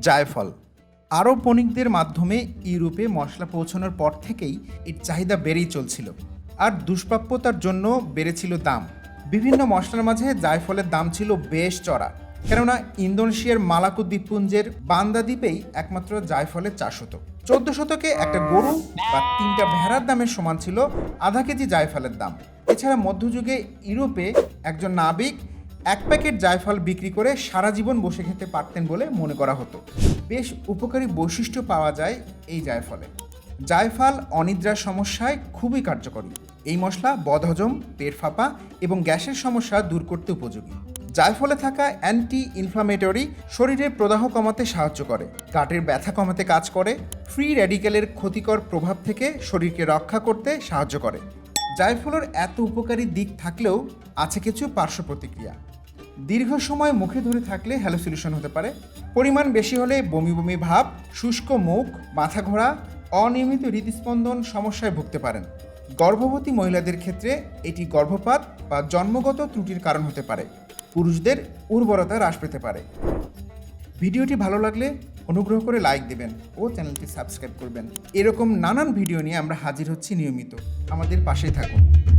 জায়ফল। আরব বণিকদের মাধ্যমে ইউরোপে মশলা পৌঁছানোর পর থেকেই এর চাহিদা বেড়েই চলছিল। আর দুষ্প্রাপ্যতার জন্য বেড়েছিল দাম। বিভিন্ন মশলার মাঝে জায়ফলের দাম ছিল বেশ চড়া। কেননা ইন্দোনেশিয়ার মালাকু দ্বীপপুঞ্জের বান্দা দ্বীপেই একমাত্র জায়ফলের চাষ হতো। চোদ্দ শতকে একটা গরু বা তিনটা ভেড়ার দামের সমান ছিল আধা কেজি জায়ফলের দাম। এছাড়া মধ্যযুগে ইউরোপে একজন নাবিক এক প্যাকেট জায়ফল বিক্রি করে সারা জীবন বসে খেতে পারতেন বলে মনে করা হতো। বেশ উপকারী বৈশিষ্ট্য পাওয়া যায় এই জায়ফলে। জায়ফল অনিদ্রার সমস্যায় খুবই কার্যকরী। এই মশলা বদহজম পেট ফাঁপা এবং গ্যাসের সমস্যা দূর করতে উপযোগী। জায়ফলে থাকা অ্যান্টি ইনফ্লামেটরি শরীরের প্রদাহ কমাতে সাহায্য করে, গাটের ব্যথা কমাতে কাজ করে ফ্রি র্যাডিক্যালের ক্ষতিকর প্রভাব থেকে শরীরকে রক্ষা করতে সাহায্য করে। জায়ফলের এত উপকারী দিক থাকলেও আছে কিছু পার্শ্ব প্রতিক্রিয়া। দীর্ঘ সময় মুখে ধরে থাকলে হ্যালোসিলেশন হতে পারে। পরিমাণ বেশি হলে বমি বমি ভাব, শুষ্ক মুখ, মাথা ঘোরা, অনিয়মিত হৃদস্পন্দন সমস্যায় ভুগতে পারেন। গর্ভবতী মহিলাদের ক্ষেত্রে এটি গর্ভপাত বা জন্মগত ত্রুটির কারণ হতে পারে। পুরুষদের উর্বরতা হ্রাস পেতে পারে। ভিডিওটি ভালো লাগলে অনুগ্রহ করে লাইক দেবেন ও চ্যানেলটি সাবস্ক্রাইব করবেন। এরকম নানান ভিডিও নিয়ে আমরা হাজির হচ্ছি নিয়মিত। আমাদের পাশেই থাকুন।